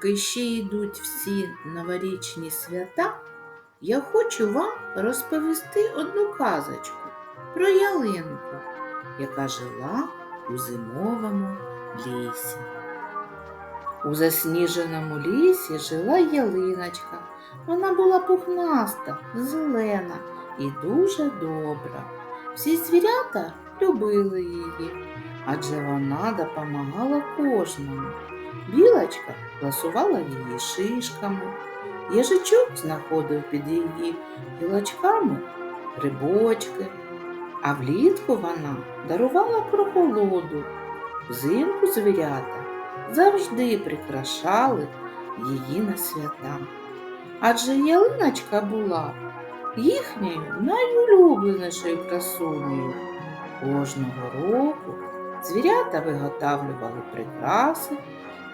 Поки ще йдуть всі новорічні свята, я хочу вам розповісти одну казочку про ялинку, яка жила у зимовому лісі. У засніженому лісі жила ялиночка. Вона була пухнаста, зелена і дуже добра. Всі звірята любили її, адже вона допомагала кожному. Білочка ласувала її шишками, їжачок знаходив під її гілочками грибочки, а влітку вона дарувала прохолоду. Взимку звірята завжди прикрашали її на свята. Адже ялиночка була їхньою найулюбленішою красунею. Кожного року звірята виготовлювали прикраси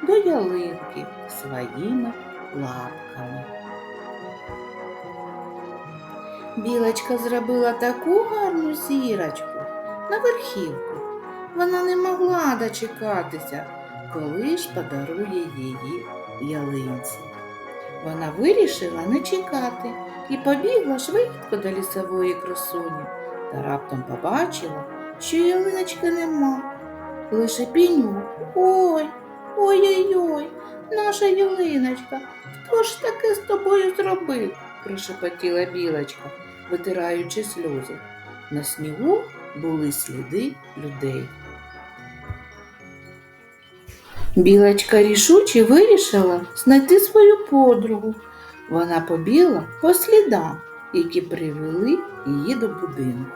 до ялинки своїми лапками. Білочка зробила таку гарну зірочку на верхівку. Вона не могла дочекатися, коли ж подарує її ялинці. Вона вирішила не чекати і побігла швидко до лісової красуні та раптом побачила, що ялиночки нема. Лише піню. Ой, ой-ой-ой, наша ялиночка, хто ж таке з тобою зробив? прошепотіла білочка, витираючи сльози. На снігу були сліди людей. Білочка рішуче вирішила знайти свою подругу. Вона побігла по слідам, які привели її до будинку.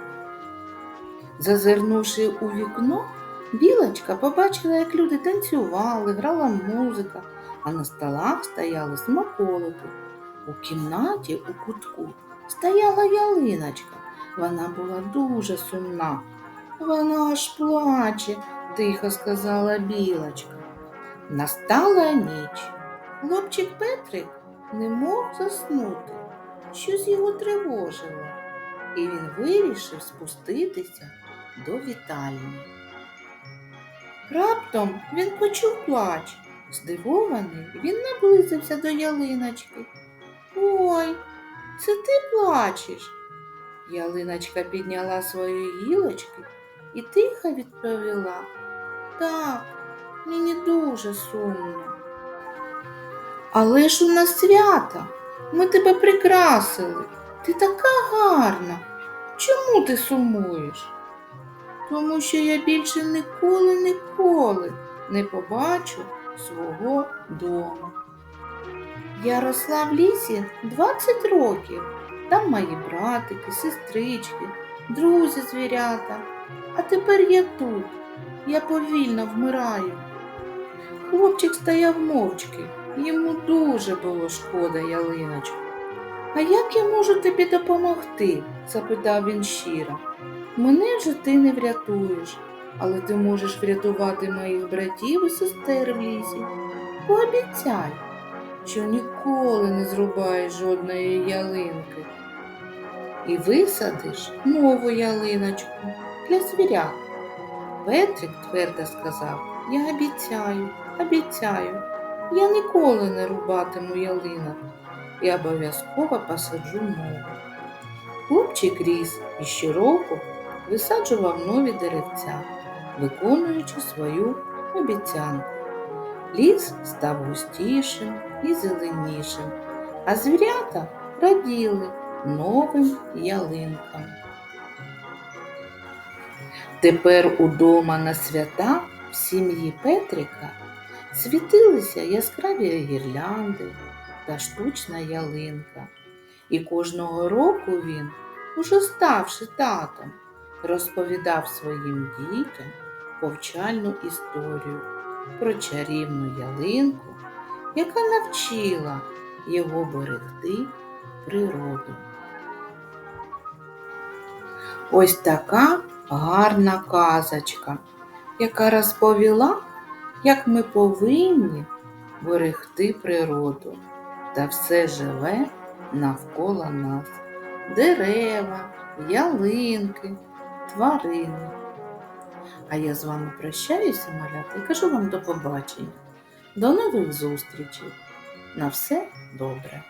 Зазирнувши у вікно, білочка побачила, як люди танцювали, грала музика, а на столах стояли смаколики. У кімнаті у кутку стояла ялиночка. Вона була дуже сумна. Вона аж плаче, тихо сказала білочка. Настала ніч. Хлопчик Петрик не мог заснути. Щось його тривожило, і він вирішив спуститися до вітальні. Раптом він почув плач. Здивований, він наблизився до ялиночки. Ой, це ти плачеш? Ялиночка підняла свої гілочки і тихо відповіла. Так, мені дуже сумно. Але ж у нас свято, ми тебе прикрасили. Ти така гарна. Чому ти сумуєш? Тому що я більше ніколи ніколи не побачу свого дому. Я росла в лісі 20 років. Там мої братики, сестрички, друзі звірята. А тепер я тут. Я повільно вмираю. Хлопчик стояв мовчки, йому дуже було шкода ялиночку. А як я можу тобі допомогти? запитав він щиро. Мене вже ти не врятуєш, але ти можеш врятувати моїх братів і сестер в лісі. Пообіцяй, що ніколи не зрубаєш жодної ялинки і висадиш нову ялиночку для звірят. Петрик твердо сказав, я обіцяю, обіцяю, я ніколи не рубатиму ялинок і обов'язково посаджу нову. Хлопчик ріс і щороку висаджував нові деревця, виконуючи свою обіцянку. Ліс став густішим і зеленішим, а звірята раділи новим ялинкам. Тепер удома на свята в сім'ї Петрика світилися яскраві гірлянди та штучна ялинка. І кожного року він, уже ставши татом, розповідав своїм дітям повчальну історію про чарівну ялинку, яка навчила його берегти природу. Ось така гарна казочка, яка розповіла, як ми повинні берегти природу та все живе навколо нас. Дерева, ялинки, тварини. А я з вами прощаюся, малята, і кажу вам до побачення. До нових зустрічей. На все добре.